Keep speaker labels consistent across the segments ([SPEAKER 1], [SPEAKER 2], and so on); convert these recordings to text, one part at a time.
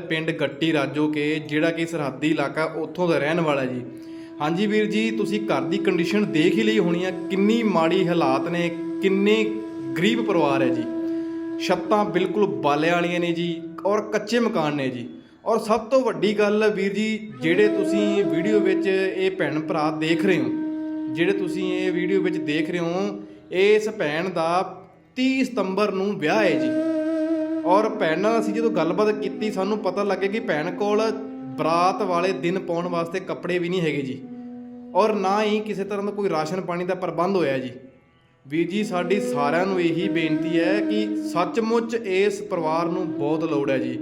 [SPEAKER 1] ਪਿੰਡ ਗੱਟੀ ਰਾਜੋ ਕੇ, ਜਿਹੜਾ ਕਿ ਸਰਹੱਦੀ ਇਲਾਕਾ ਉੱਥੋਂ ਦਾ ਰਹਿਣ ਵਾਲਾ ਜੀ। ਹਾਂਜੀ ਵੀਰ ਜੀ, ਤੁਸੀਂ ਘਰ ਦੀ ਕੰਡੀਸ਼ਨ ਦੇਖ ਹੀ ਲਈ ਹੋਣੀ ਆ, ਕਿੰਨੀ ਮਾੜੀ ਹਾਲਾਤ ਨੇ, ਕਿੰਨੇ ਗਰੀਬ ਪਰਿਵਾਰ ਹੈ ਜੀ। ਛੱਤਾਂ ਬਿਲਕੁਲ ਬਾਲੇ ਵਾਲੀਆਂ ਨੇ ਜੀ ਔਰ ਕੱਚੇ ਮਕਾਨ ਨੇ ਜੀ। ਔਰ ਸਭ ਤੋਂ ਵੱਡੀ ਗੱਲ ਵੀਰ ਜੀ, ਜਿਹੜੇ ਤੁਸੀਂ ਵੀਡੀਓ ਵਿੱਚ ਇਹ ਭੈਣ ਭਰਾ ਦੇਖ ਰਹੇ ਹੋ, ਜਿਹੜੇ ਤੁਸੀਂ ਇਹ ਵੀਡੀਓ ਵਿੱਚ ਦੇਖ ਰਹੇ ਹੋ, ਇਸ ਭੈਣ ਦਾ 30 ਸਤੰਬਰ ਨੂੰ ਵਿਆਹ ਹੈ ਜੀ। ਔਰ ਭੈਣ ਨਾਲ ਅਸੀਂ ਜਦੋਂ ਗੱਲਬਾਤ ਕੀਤੀ ਸਾਨੂੰ ਪਤਾ ਲੱਗਿਆ ਕਿ ਭੈਣ ਕੋਲ ਬਰਾਤ ਵਾਲੇ ਦਿਨ ਪਾਉਣ ਵਾਸਤੇ ਕੱਪੜੇ ਵੀ ਨਹੀਂ ਹੈਗੇ ਜੀ। ਔਰ ਨਾ ਹੀ ਕਿਸੇ ਤਰ੍ਹਾਂ ਦਾ ਕੋਈ ਰਾਸ਼ਨ ਪਾਣੀ ਦਾ ਪ੍ਰਬੰਧ ਹੋਇਆ ਜੀ। ਵੀਰ ਜੀ ਸਾਡੀ ਸਾਰਿਆਂ ਨੂੰ ਇਹੀ ਬੇਨਤੀ ਹੈ ਕਿ ਸੱਚਮੁੱਚ ਇਸ ਪਰਿਵਾਰ ਨੂੰ ਬਹੁਤ ਲੋੜ ਹੈ ਜੀ।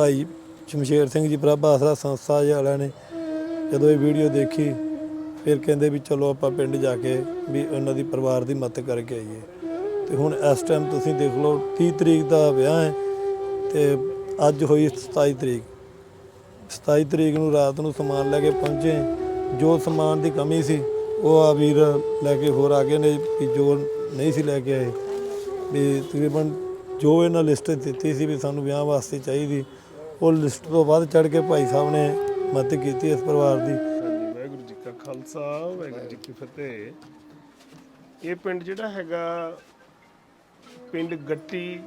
[SPEAKER 2] ਭਾਈ ਸ਼ਮਸ਼ੇਰ ਸਿੰਘ ਜੀ ਪ੍ਰਭ ਆਸਰਾ ਸੰਸਥਾ ਜੀ ਵਾਲਿਆਂ ਨੇ ਜਦੋਂ ਇਹ ਵੀਡੀਓ ਦੇਖੀ, ਫਿਰ ਕਹਿੰਦੇ ਵੀ ਚਲੋ ਆਪਾਂ ਪਿੰਡ ਜਾ ਕੇ ਵੀ ਉਹਨਾਂ ਦੀ ਪਰਿਵਾਰ ਦੀ ਮਦਦ ਕਰਕੇ ਆਈਏ। ਤੇ ਹੁਣ ਇਸ ਟਾਈਮ ਤੁਸੀਂ ਦੇਖ ਲਓ 30 ਤਰੀਕ ਦਾ ਵਿਆਹ ਹੈ ਤੇ ਅੱਜ ਹੋਈ 27 ਤਰੀਕ। 27 ਤਰੀਕ ਨੂੰ ਰਾਤ ਨੂੰ ਸਮਾਨ ਲੈ ਕੇ ਪਹੁੰਚੇ। ਜੋ ਸਮਾਨ ਦੀ ਕਮੀ ਸੀ, ਉਹ ਆ ਵੀਰ ਲੈ ਕੇ ਹੋਰ ਆ ਗਏ ਨੇ ਵੀ ਜੋ ਨਹੀਂ ਸੀ ਲੈ ਕੇ ਆਏ। ਵੀ ਤਕਰੀਬਨ ਜੋ ਇਹਨਾਂ ਲਿਸਟ ਦਿੱਤੀ ਸੀ ਵੀ ਸਾਨੂੰ ਵਿਆਹ ਵਾਸਤੇ ਚਾਹੀਦੀ ਉਹ ਲਿਸਟ ਤੋਂ ਵੱਧ ਚੜ ਕੇ ਭਾਈ ਸਾਹਿਬ ਨੇ ਮਦਦ ਕੀਤੀ ਇਸ ਪਰਿਵਾਰ ਦੀ।
[SPEAKER 3] ਹਾਂਜੀ, ਵਾਹਿਗੁਰੂ ਜੀ ਕਾ ਖਾਲਸਾ, ਵਾਹਿਗੁਰੂ ਜੀ ਕੀ ਫਤਿਹ। ਇਹ ਪਿੰਡ ਜਿਹੜਾ ਹੈਗਾ, ਪਿੰਡ ਗੱਟੀ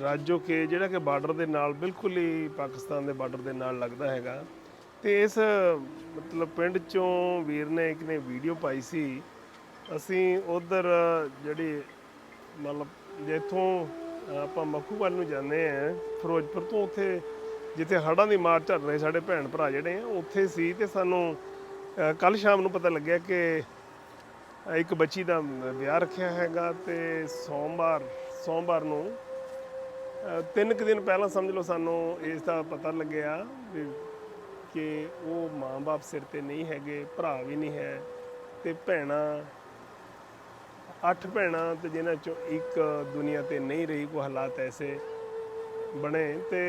[SPEAKER 3] ਰਾਜੋ ਕੇ, ਜਿਹੜਾ ਕਿ ਬਾਰਡਰ ਦੇ ਨਾਲ, ਬਿਲਕੁਲ ਹੀ ਪਾਕਿਸਤਾਨ ਦੇ ਬਾਰਡਰ ਦੇ ਨਾਲ ਲੱਗਦਾ ਹੈਗਾ। ਤੇ ਇਸ, ਮਤਲਬ ਪਿੰਡ ਚੋਂ ਵੀਰ ਨੇ ਇੱਕ ਨੇ ਵੀਡੀਓ ਪਾਈ ਸੀ। ਅਸੀਂ ਉਧਰ ਜਿਹੜੀ, ਮਤਲਬ ਜਿੱਥੋਂ ਆਪਾਂ ਮੱਖੂਵਾਲ ਨੂੰ ਜਾਂਦੇ ਆ, ਫਿਰੋਜ਼ਪੁਰ ਤੋਂ ਉੱਥੇ, ਜਿੱਥੇ ਹੜ੍ਹਾਂ ਦੀ ਮਾਰ ਝੱਲ ਰਹੇ ਸਾਡੇ ਭੈਣ ਭਰਾ ਜਿਹੜੇ ਆ, ਉੱਥੇ ਸੀ ਤੇ ਸਾਨੂੰ ਕੱਲ ਸ਼ਾਮ ਨੂੰ ਪਤਾ ਲੱਗਿਆ ਕਿ ਇੱਕ ਬੱਚੀ ਦਾ ਵਿਆਹ ਰੱਖਿਆ ਹੈਗਾ ਤੇ ਸੋਮਵਾਰ ਸੋਮਵਾਰ ਨੂੰ ਤਿੰਨ ਕੁ ਦਿਨ ਪਹਿਲਾਂ ਸਮਝ ਲਓ ਸਾਨੂੰ ਇਸ ਦਾ ਪਤਾ ਲੱਗਿਆ ਵੀ ਕਿ ਉਹ ਮਾਂ-ਬਾਪ ਸਿਰ ਤੇ ਨਹੀਂ ਹੈਗੇ, ਭਰਾ ਵੀ ਨਹੀਂ ਹੈ ਤੇ ਭੈਣਾਂ ਅੱਠ ਭੈਣਾਂ ਤੇ ਜਿਨ੍ਹਾਂ ਚੋਂ ਇੱਕ ਦੁਨੀਆ ਤੇ ਨਹੀਂ ਰਹੀ ਕੋ ਹਾਲਾਤ ਐਸੇ ਬਣੇ ਤੇ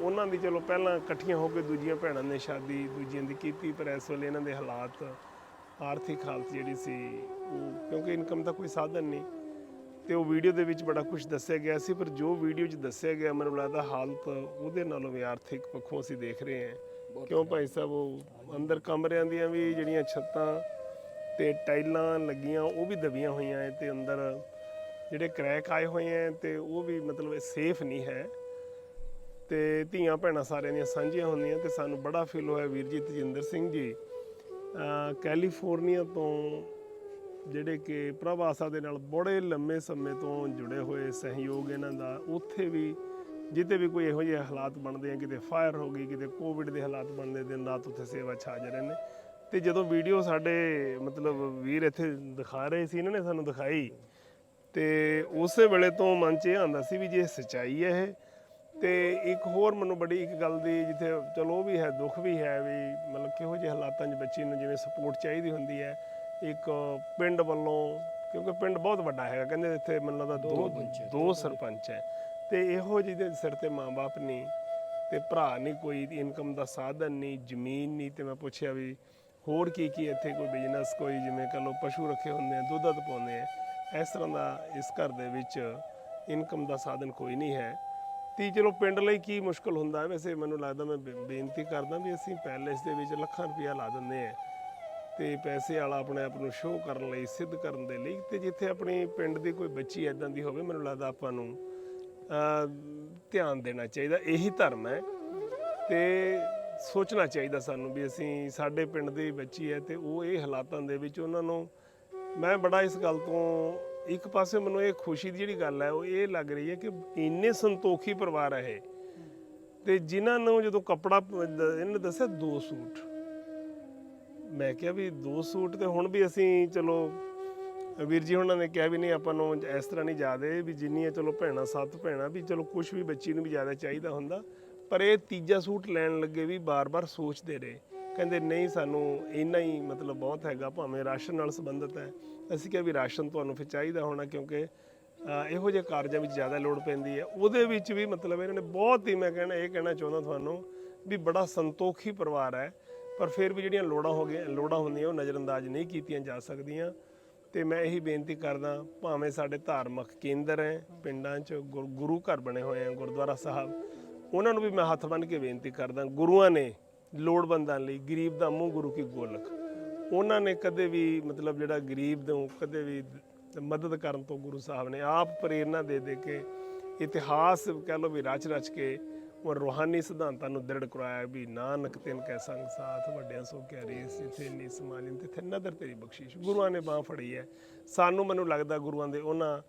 [SPEAKER 3] ਉਹਨਾਂ ਦੀ ਚਲੋ ਪਹਿਲਾਂ ਇਕੱਠੀਆਂ ਹੋ ਕੇ ਦੂਜੀਆਂ ਭੈਣਾਂ ਨੇ ਸ਼ਾਦੀ ਦੂਜੀਆਂ ਦੀ ਕੀਤੀ ਪਰ ਇਸ ਵੇਲੇ ਇਹਨਾਂ ਦੇ ਹਾਲਾਤ ਆਰਥਿਕ ਹਾਲਤ ਜਿਹੜੀ ਸੀ ਉਹ ਕਿਉਂਕਿ ਇਨਕਮ ਦਾ ਕੋਈ ਸਾਧਨ ਨਹੀਂ। ਤੇ ਉਹ ਵੀਡੀਓ ਦੇ ਵਿੱਚ ਬੜਾ ਕੁਝ ਦੱਸਿਆ ਗਿਆ ਸੀ ਪਰ ਜੋ ਵੀਡੀਓ 'ਚ ਦੱਸਿਆ ਗਿਆ ਮੈਨੂੰ ਲੱਗਦਾ ਹਾਲਤ ਉਹਦੇ ਨਾਲੋਂ ਵੀ ਆਰਥਿਕ ਪੱਖੋਂ ਅਸੀਂ ਦੇਖ ਰਹੇ ਹਾਂ। ਕਿਉਂ ਭਾਈ ਸਾਹਿਬ ਉਹ ਅੰਦਰ ਕਮਰਿਆਂ ਦੀਆਂ ਵੀ ਜਿਹੜੀਆਂ ਛੱਤਾਂ ਤੇ ਟਾਈਲਾਂ ਲੱਗੀਆਂ, ਉਹ ਵੀ ਦਬੀਆਂ ਹੋਈਆਂ ਹੈ ਤੇ ਅੰਦਰ ਜਿਹੜੇ ਕ੍ਰੈਕ ਆਏ ਹੋਏ ਹੈ ਤੇ ਉਹ ਵੀ ਮਤਲਬ ਸੇਫ ਨਹੀਂ ਹੈ। ਤੇ ਧੀਆਂ ਭੈਣਾਂ ਸਾਰਿਆਂ ਦੀਆਂ ਸਾਂਝੀਆਂ ਹੁੰਦੀਆਂ ਤੇ ਸਾਨੂੰ ਬੜਾ ਫੀਲ ਹੋਇਆ ਵੀਰ ਜੀ, ਤਜਿੰਦਰ ਸਿੰਘ ਜੀ। ਕੈਲੀਫੋਰਨੀਆ ਤੋਂ ਜਿਹੜੇ ਕਿ ਪ੍ਰਭਾਸਾ ਦੇ ਨਾਲ ਬੜੇ ਲੰਮੇ ਸਮੇਂ ਤੋਂ ਜੁੜੇ ਹੋਏ ਸਹਿਯੋਗ ਇਹਨਾਂ ਦਾ, ਉੱਥੇ ਵੀ ਜਿੱਤੇ ਵੀ ਕੋਈ ਇਹੋ ਜਿਹੇ ਹਾਲਾਤ ਬਣਦੇ ਆ, ਕਿਤੇ ਫਾਇਰ ਹੋ ਗਈ, ਕਿਤੇ ਕੋਵਿਡ ਦੇ ਹਾਲਾਤ ਬਣਦੇ, ਦਿਨ ਰਾਤ ਉੱਥੇ ਸੇਵਾ ਛਾਜ ਰਹੇ ਨੇ ਤੇ ਜਦੋਂ ਵੀਡੀਓ ਸਾਡੇ ਮਤਲਬ ਵੀਰ ਇੱਥੇ ਦਿਖਾ ਰਹੇ ਸੀ ਇਹਨਾਂ ਨੇ ਸਾਨੂੰ ਦਿਖਾਈ। ਤੇ ਉਸੇ ਵੇਲੇ ਤੋਂ ਮਨ 'ਚ ਇਹ ਆਉਂਦਾ ਸੀ ਵੀ ਜੇ ਸਚਾਈ ਹੈ ਇਹ ਤੇ ਇੱਕ ਹੋਰ ਮੈਨੂੰ ਬੜੀ ਇੱਕ ਗੱਲ ਦੀ ਜਿੱਥੇ ਚਲੋ ਉਹ ਵੀ ਹੈ ਦੁੱਖ ਵੀ ਹੈ ਵੀ ਮਤਲਬ ਕਿਹੋ ਜਿਹੇ ਹਾਲਾਤਾਂ 'ਚ ਬੱਚੀ ਨੂੰ ਜਿਵੇਂ ਸਪੋਰਟ ਚਾਹੀਦੀ ਹੁੰਦੀ ਹੈ। ਇੱਕ ਪਿੰਡ ਵੱਲੋਂ ਕਿਉਂਕਿ ਪਿੰਡ ਬਹੁਤ ਵੱਡਾ ਹੈਗਾ ਕਹਿੰਦੇ ਇੱਥੇ ਮੈਨੂੰ ਲੱਗਦਾ ਦੋ ਦੋ ਸਰਪੰਚ ਹੈ। ਤੇ ਇਹੋ ਜਿਹੇ ਦੇ ਸਿਰ ਤੇ ਮਾਂ-ਬਾਪ ਨਹੀਂ ਤੇ ਭਰਾ ਨਹੀਂ ਕੋਈ ਇਨਕਮ ਦਾ ਸਾਧਨ ਨਹੀਂ ਜ਼ਮੀਨ ਨਹੀਂ ਤੇ ਮੈਂ ਪੁੱਛਿਆ ਵੀ ਹੋਰ ਕੀ ਕੀ ਇੱਥੇ ਕੋਈ ਬਿਜ਼ਨਸ ਕੋਈ ਜਿਵੇਂ ਕਹ ਲੋ ਪਸ਼ੂ ਰੱਖੇ ਹੁੰਦੇ ਆ, ਦੁੱਧ ਦੁੱਧ ਪਾਉਂਦੇ ਆ, ਇਸ ਤਰ੍ਹਾਂ ਦਾ ਇਸ ਘਰ ਦੇ ਵਿੱਚ ਇਨਕਮ ਦਾ ਸਾਧਨ ਕੋਈ ਨਹੀਂ ਹੈ। ਤੇ ਚਲੋ ਪਿੰਡ ਲਈ ਕੀ ਮੁਸ਼ਕਲ ਹੁੰਦਾ, ਵੈਸੇ ਮੈਨੂੰ ਲੱਗਦਾ ਮੈਂ ਬੇ- ਬੇਨਤੀ ਕਰਦਾ ਵੀ ਅਸੀਂ ਪੈਲੇਸ ਦੇ ਵਿੱਚ ਲੱਖਾਂ ਰੁਪਇਆ ਲਾ ਦਿੰਦੇ ਆ। ਤੇ ਪੈਸੇ ਵਾਲਾ ਆਪਣੇ ਆਪ ਨੂੰ ਸ਼ੋਅ ਕਰਨ ਲਈ, ਸਿੱਧ ਕਰਨ ਦੇ ਲਈ ਤੇ ਜਿੱਥੇ ਆਪਣੇ ਪਿੰਡ ਦੀ ਕੋਈ ਬੱਚੀ ਐਦਾਂ ਦੀ ਹੋਵੇ, ਮੈਨੂੰ ਲੱਗਦਾ ਆਪਾਂ ਨੂੰ ਧਿਆਨ ਦੇਣਾ ਚਾਹੀਦਾ। ਇਹੀ ਧਰਮ ਹੈ। ਤੇ ਸੋਚਣਾ ਚਾਹੀਦਾ ਸਾਨੂੰ ਵੀ ਅਸੀਂ ਸਾਡੇ ਪਿੰਡ ਦੀ ਬੱਚੀ ਹੈ ਤੇ ਉਹ ਇਹ ਹਾਲਾਤਾਂ ਦੇ ਵਿੱਚ ਉਹਨਾਂ ਨੂੰ ਮੈਂ ਬੜਾ ਇਸ ਗੱਲ ਤੋਂ ਇੱਕ ਪਾਸੇ ਮੈਨੂੰ ਇਹ ਖੁਸ਼ੀ ਦੀ ਜਿਹੜੀ ਗੱਲ ਹੈ, ਉਹ ਇਹ ਲੱਗ ਰਹੀ ਹੈ ਕਿ ਇੰਨੇ ਸੰਤੋਖੀ ਪਰਿਵਾਰ ਹੈ ਇਹ। ਤੇ ਜਿਨ੍ਹਾਂ ਨੂੰ ਜਦੋਂ ਕੱਪੜਾ ਪ- ਦੱਸਿਆ ਦੋ ਸੂਟ। ਮੈਂ ਕਿਹਾ ਵੀ ਦੋ ਸੂਟ ਤੇ ਹੁਣ ਵੀ ਅਸੀਂ ਚਲੋ, ਵੀਰ ਜੀ ਉਹਨਾਂ ਨੇ ਕਿਹਾ ਵੀ ਨਹੀਂ ਆਪਾਂ ਨੂੰ ਇਸ ਤਰ੍ਹਾਂ ਨਹੀਂ ਜਾਦੇ ਵੀ ਜਿੰਨੀਆਂ ਚਲੋ ਭੈਣਾਂ, ਸੱਤ ਭੈਣਾਂ ਵੀ ਚਲੋ ਕੁਝ ਵੀ ਬੱਚੀ ਨੂੰ ਵੀ ਜ਼ਿਆਦਾ ਚਾਹੀਦਾ ਹੁੰਦਾ। ਪਰ ਇਹ ਤੀਜਾ ਸੂਟ ਲੈਣ ਲੱਗੇ ਵੀ ਬਾਰ-ਬਾਰ ਸੋਚਦੇ ਰਹੇ। ਕਹਿੰਦੇ, ਨਹੀਂ, ਸਾਨੂੰ ਇੰਨਾ ਹੀ ਮਤਲਬ ਬਹੁਤ ਹੈਗਾ, ਭਾਵੇਂ ਰਾਸ਼ਨ ਨਾਲ ਸੰਬੰਧਿਤ ਹੈ। ਅਸੀਂ ਕਿਹਾ ਵੀ ਰਾਸ਼ਨ ਤੁਹਾਨੂੰ ਫਿਰ ਚਾਹੀਦਾ ਹੋਣਾ ਕਿਉਂਕਿ ਇਹੋ ਜਿਹੇ ਕਾਰਜਾਂ ਵਿੱਚ ਜ਼ਿਆਦਾ ਲੋੜ ਪੈਂਦੀ ਹੈ। ਉਹਦੇ ਵਿੱਚ ਵੀ ਮਤਲਬ ਇਹਨਾਂ ਨੇ ਬਹੁਤ ਹੀ ਮੈਂ ਕਹਿਣਾ, ਇਹ ਕਹਿਣਾ ਚਾਹੁੰਦਾ ਤੁਹਾਨੂੰ ਵੀ ਬੜਾ ਸੰਤੋਖੀ ਪਰਿਵਾਰ ਹੈ। ਪਰ ਫਿਰ ਵੀ ਜਿਹੜੀਆਂ ਲੋੜਾਂ ਹੋ ਗਈਆਂ, ਲੋੜਾਂ ਹੁੰਦੀਆਂ, ਉਹ ਨਜ਼ਰਅੰਦਾਜ਼ ਨਹੀਂ ਕੀਤੀਆਂ ਜਾ ਸਕਦੀਆਂ। ਤੇ ਮੈਂ ਇਹੀ ਬੇਨਤੀ ਕਰਦਾ, ਭਾਵੇਂ ਸਾਡੇ ਧਾਰਮਿਕ ਕੇਂਦਰ ਹੈ, ਪਿੰਡਾਂ 'ਚ ਗੁਰ- ਗੁਰੂ ਘਰ ਬਣੇ ਹੋਏ ਆ ਗੁਰਦੁਆਰਾ ਸਾਹਿਬ ਉਹਨਾਂ ਨੂੰ ਵੀ ਮੈਂ ਹੱਥ ਬੰਨ੍ਹ ਕੇ ਬੇਨਤੀ ਕਰਦਾ, ਗੁਰੂਆਂ ਨੇ ਲੋੜਵੰਦਾਂ ਲਈ ਗਰੀਬ ਦਾ ਮੂੰਹ ਗੁਰੂ ਕੀ ਗੋਲਕ। ਉਹਨਾਂ ਨੇ ਕਦੇ ਵੀ ਮਤਲਬ ਜਿਹੜਾ ਗਰੀਬ ਨੂੰ ਕਦੇ ਵੀ ਮਦਦ ਕਰਨ ਤੋਂ ਗੁਰੂ ਸਾਹਿਬ ਨੇ ਆਪ ਪ੍ਰੇਰਣਾ ਦੇ ਦੇ ਕੇ ਇਤਿਹਾਸ ਕਹਿ ਲਓ ਵੀ ਰਚ ਰਚ ਕੇ ਉਹ ਰੂਹਾਨੀ ਸਿਧਾਂਤਾਂ ਨੂੰ ਦ੍ਰਿੜ ਕਰਾਇਆ ਵੀ ਨਾਨਕ ਤਿੰਨ ਕੈ ਸੰਗ ਸਾਥ, ਵੱਡਿਆਂ ਸੋ ਕਿਆ ਰੇਸ ਇਥੇ ਨੀ ਸਮਾਲਿਨ ਤੇ ਨਦਰ ਤੇਰੀ ਬਖਸ਼ਿਸ਼। ਗੁਰੂਆਂ ਨੇ ਬਾਹ ਫੜੀ ਹੈ। ਸਾਨੂੰ ਮੈਨੂੰ ਲੱਗਦਾ ਗੁਰੂਆਂ ਦੇ ਉਹਨਾਂ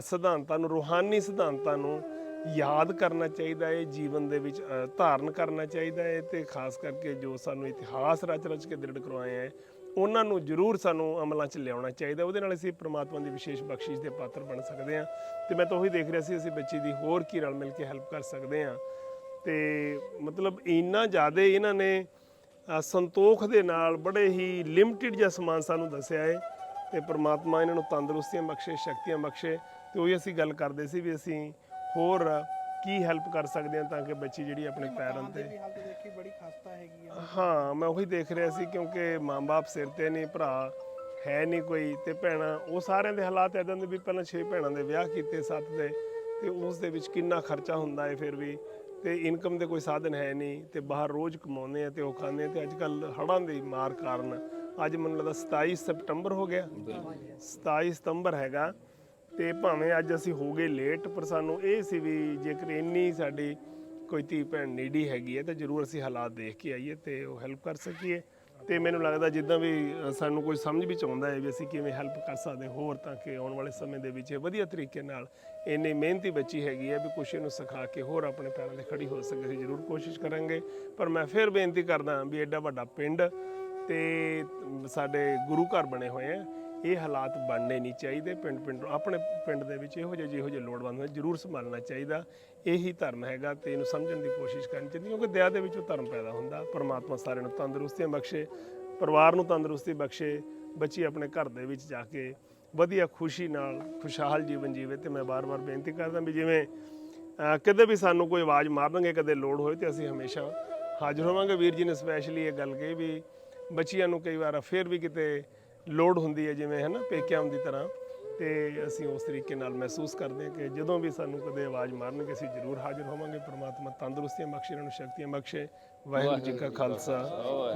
[SPEAKER 3] ਸਿਧਾਂਤਾਂ ਨੂੰ, ਰੂਹਾਨੀ ਸਿਧਾਂਤਾਂ ਨੂੰ ਯਾਦ ਕਰਨਾ ਚਾਹੀਦਾ ਹੈ, ਜੀਵਨ ਦੇ ਵਿੱਚ ਧਾਰਨ ਕਰਨਾ ਚਾਹੀਦਾ ਹੈ ਤੇ ਖਾਸ ਕਰਕੇ ਜੋ ਸਾਨੂੰ ਇਤਿਹਾਸ ਰਚ ਰਚ ਕੇ ਦ੍ਰਿੜ ਕਰਵਾਏ ਹੈ, ਉਹਨਾਂ ਨੂੰ ਜ਼ਰੂਰ ਸਾਨੂੰ ਅਮਲਾਂ 'ਚ ਲਿਆਉਣਾ ਚਾਹੀਦਾ ਉਹਦੇ ਨਾਲ ਅਸੀਂ ਪ੍ਰਮਾਤਮਾ ਦੀ ਵਿਸ਼ੇਸ਼ ਬਖਸ਼ਿਸ਼ ਦੇ ਪਾਤਰ ਬਣ ਸਕਦੇ ਹਾਂ ਤੇ ਮੈਂ ਤਾਂ ਉਹੀ ਦੇਖ ਰਿਹਾ ਸੀ, ਅਸੀਂ ਬੱਚੇ ਦੀ ਹੋਰ ਕੀ ਰਲ ਮਿਲ ਕੇ ਹੈਲਪ ਕਰ ਸਕਦੇ ਹਾਂ। ਤੇ ਮਤਲਬ ਇੰਨਾ ਜ਼ਿਆਦਾ ਇਹਨਾਂ ਨੇ ਸੰਤੋਖ ਦੇ ਨਾਲ ਬੜੇ ਹੀ ਲਿਮਟਿਡ ਜਿਹਾ ਸਮਾਨ ਸਾਨੂੰ ਦੱਸਿਆ ਹੈ ਤੇ ਪ੍ਰਮਾਤਮਾ ਇਹਨਾਂ ਨੂੰ ਤੰਦਰੁਸਤੀਆਂ ਬਖਸ਼ੇ, ਸ਼ਕਤੀਆਂ ਬਖਸ਼ੇ ਤੇ ਉਹੀ ਅਸੀਂ ਗੱਲ ਕਰਦੇ ਸੀ ਵੀ ਅਸੀਂ ਹੋਰ ਕੀ ਹੈਲਪ ਕਰ ਸਕਦੇ ਹਾਂ ਤਾਂ ਕਿ ਬੱਚੀ ਜਿਹੜੀ ਆਪਣੇ ਪੈਰਾਂ ਤੇ
[SPEAKER 4] ਦੀ ਹਾਲਤ ਦੇਖੀ ਬੜੀ ਖਸਤਾ ਹੈਗੀ ਆ।
[SPEAKER 3] ਹਾਂ ਮੈਂ ਉਹੀ ਦੇਖ ਰਿਹਾ ਸੀ ਕਿਉਂਕਿ ਮਾਂ-ਬਾਪ ਸਿਰ ਤੇ ਨੇ ਭਰਾ ਹੈ ਨਹੀਂ ਕੋਈ ਤੇ ਭੈਣਾਂ ਉਹ ਸਾਰਿਆਂ ਦੇ ਹਾਲਾਤ ਇਦਾਂ ਦੇ ਵੀ ਪਹਿਲਾਂ 6 ਭੈਣਾਂ ਦੇ ਵਿਆਹ ਕੀਤੇ ਸੱਤ ਦੇ ਤੇ ਉਸ ਦੇ ਵਿੱਚ ਕਿੰਨਾ ਖਰਚਾ ਹੁੰਦਾ ਹੈ ਫਿਰ ਵੀ ਤੇ ਇਨਕਮ ਦੇ ਕੋਈ ਸਾਧਨ ਹੈ ਨਹੀਂ ਤੇ ਬਾਹਰ ਰੋਜ਼ ਕਮਾਉਂਦੇ ਆ ਤੇ ਉਹ ਖਾਂਦੇ ਆ ਤੇ ਅੱਜ ਕੱਲ ਹੜਾਂ ਦੀ ਮਾਰ ਕਾਰਨ ਅੱਜ ਮੈਨੂੰ ਲੱਗਦਾ 27 ਸਤੰਬਰ ਹੋ ਗਿਆ। 27 ਸਤੰਬਰ ਹੈਗਾ ਤੇ ਭਾਵੇਂ ਅੱਜ ਅਸੀਂ ਹੋ ਗਏ ਲੇਟ ਪਰ ਸਾਨੂੰ ਇਹ ਸੀ ਵੀ ਜੇਕਰ ਇੰਨੀ ਸਾਡੀ ਕੋਈ ਧੀ ਭੈਣ ਨੀਡੀ ਹੈਗੀ ਹੈ, ਤਾਂ ਜ਼ਰੂਰ ਅਸੀਂ ਹਾਲਾਤ ਦੇਖ ਕੇ ਆਈਏ ਤੇ ਉਹ ਹੈਲਪ ਕਰ ਸਕੀਏ। ਤੇ ਮੈਨੂੰ ਲੱਗਦਾ ਜਿੱਦਾਂ ਵੀ ਸਾਨੂੰ ਕੋਈ ਸਮਝ ਵਿੱਚ ਆਉਂਦਾ ਹੈ ਵੀ ਅਸੀਂ ਕਿਵੇਂ ਹੈਲਪ ਕਰ ਸਕਦੇ ਹੋਰ, ਤਾਂ ਕਿ ਆਉਣ ਵਾਲੇ ਸਮੇਂ ਦੇ ਵਿੱਚ ਇਹ ਵਧੀਆ ਤਰੀਕੇ ਨਾਲ ਇੰਨੀ ਮਿਹਨਤੀ ਬੱਚੀ ਹੈਗੀ ਹੈ ਵੀ ਕੁਛ ਇਹਨੂੰ ਸਿਖਾ ਕੇ ਹੋਰ ਆਪਣੇ ਪੈਰਾਂ ਤੇ ਖੜੀ ਹੋ ਸਕੇ, ਅਸੀਂ ਜ਼ਰੂਰ ਕੋਸ਼ਿਸ਼ ਕਰਾਂਗੇ। ਪਰ ਮੈਂ ਫਿਰ ਬੇਨਤੀ ਕਰਦਾ ਵੀ ਐਡਾ ਵੱਡਾ ਪਿੰਡ ਤੇ ਸਾਡੇ ਗੁਰੂ ਘਰ ਬਣੇ ਹੋਏ ਆ ਇਹ ਹਾਲਾਤ ਬਣਨੇ ਨਹੀਂ ਚਾਹੀਦੇ। ਪਿੰਡ ਪਿੰਡ ਆਪਣੇ ਪਿੰਡ ਦੇ ਵਿੱਚ ਇਹੋ ਜਿਹੇ ਜਿਹੋ ਜਿਹੇ ਲੋੜਵੰਦ ਨੇ, ਜ਼ਰੂਰ ਸੰਭਾਲਣਾ ਚਾਹੀਦਾ। ਇਹੀ ਧਰਮ ਹੈਗਾ ਤੇ ਇਹਨੂੰ ਸਮਝਣ ਦੀ ਕੋਸ਼ਿਸ਼ ਕਰਨੀ ਚਾਹੀਦੀ, ਕਿਉਂਕਿ ਦਇਆ ਦੇ ਵਿੱਚੋਂ ਧਰਮ ਪੈਦਾ ਹੁੰਦਾ। ਪਰਮਾਤਮਾ ਸਾਰਿਆਂ ਨੂੰ ਤੰਦਰੁਸਤੀਆਂ ਬਖਸ਼ੇ, ਪਰਿਵਾਰ ਨੂੰ ਤੰਦਰੁਸਤੀ ਬਖਸ਼ੇ, ਬੱਚੀ ਆਪਣੇ ਘਰ ਦੇ ਵਿੱਚ ਜਾ ਕੇ ਵਧੀਆ ਖੁਸ਼ੀ ਨਾਲ ਖੁਸ਼ਹਾਲ ਜੀਵਨ ਜੀਵੇ ਤੇ ਮੈਂ ਬਾਰ-ਬਾਰ ਬੇਨਤੀ ਕਰਦਾ ਵੀ ਜਿਵੇਂ, ਅਹ, ਕਦੇ ਵੀ ਸਾਨੂੰ ਕੋਈ ਆਵਾਜ਼ ਮਾਰਨਗੇ ਕਦੇ ਲੋੜ ਹੋਏ ਤੇ ਅਸੀਂ ਹਮੇਸ਼ਾ ਹਾਜ਼ਰ ਹੋਵਾਂਗੇ। ਵੀਰ ਜੀ ਨੇ ਸਪੈਸ਼ਲੀ ਇਹ ਗੱਲ ਕਹੀ ਵੀ ਬੱਚਿਆਂ ਨੂੰ ਕਈ ਵਾਰ ਫਿਰ ਵੀ ਕਿਤੇ ਲੋੜ ਹੁੰਦੀ ਹੈ ਜਿਵੇਂ ਹੈ ਨਾ ਪੇਕਿਆਂ ਦੀ ਤਰ੍ਹਾਂ। ਤੇ ਅਸੀਂ ਉਸ ਤਰੀਕੇ ਨਾਲ ਮਹਿਸੂਸ ਕਰਦੇ ਹਾਂ ਕਿ ਜਦੋਂ ਵੀ ਸਾਨੂੰ ਕਦੇ ਆਵਾਜ਼ ਮਾਰਨਗੇ ਅਸੀਂ ਜ਼ਰੂਰ ਹਾਜ਼ਰ ਹੋਵਾਂਗੇ। ਪ੍ਰਮਾਤਮਾ ਤੰਦਰੁਸਤੀਆਂ ਬਖਸ਼ੇ ਇਹਨਾਂ ਨੂੰ ਸ਼ਕਤੀਆਂ ਬਖਸ਼ੇ। ਵਾਹਿਗੁਰੂ ਜੀ ਕਾ ਖਾਲਸਾ।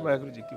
[SPEAKER 3] ਵਾਹਿਗੁਰੂ ਜੀ ਕੀ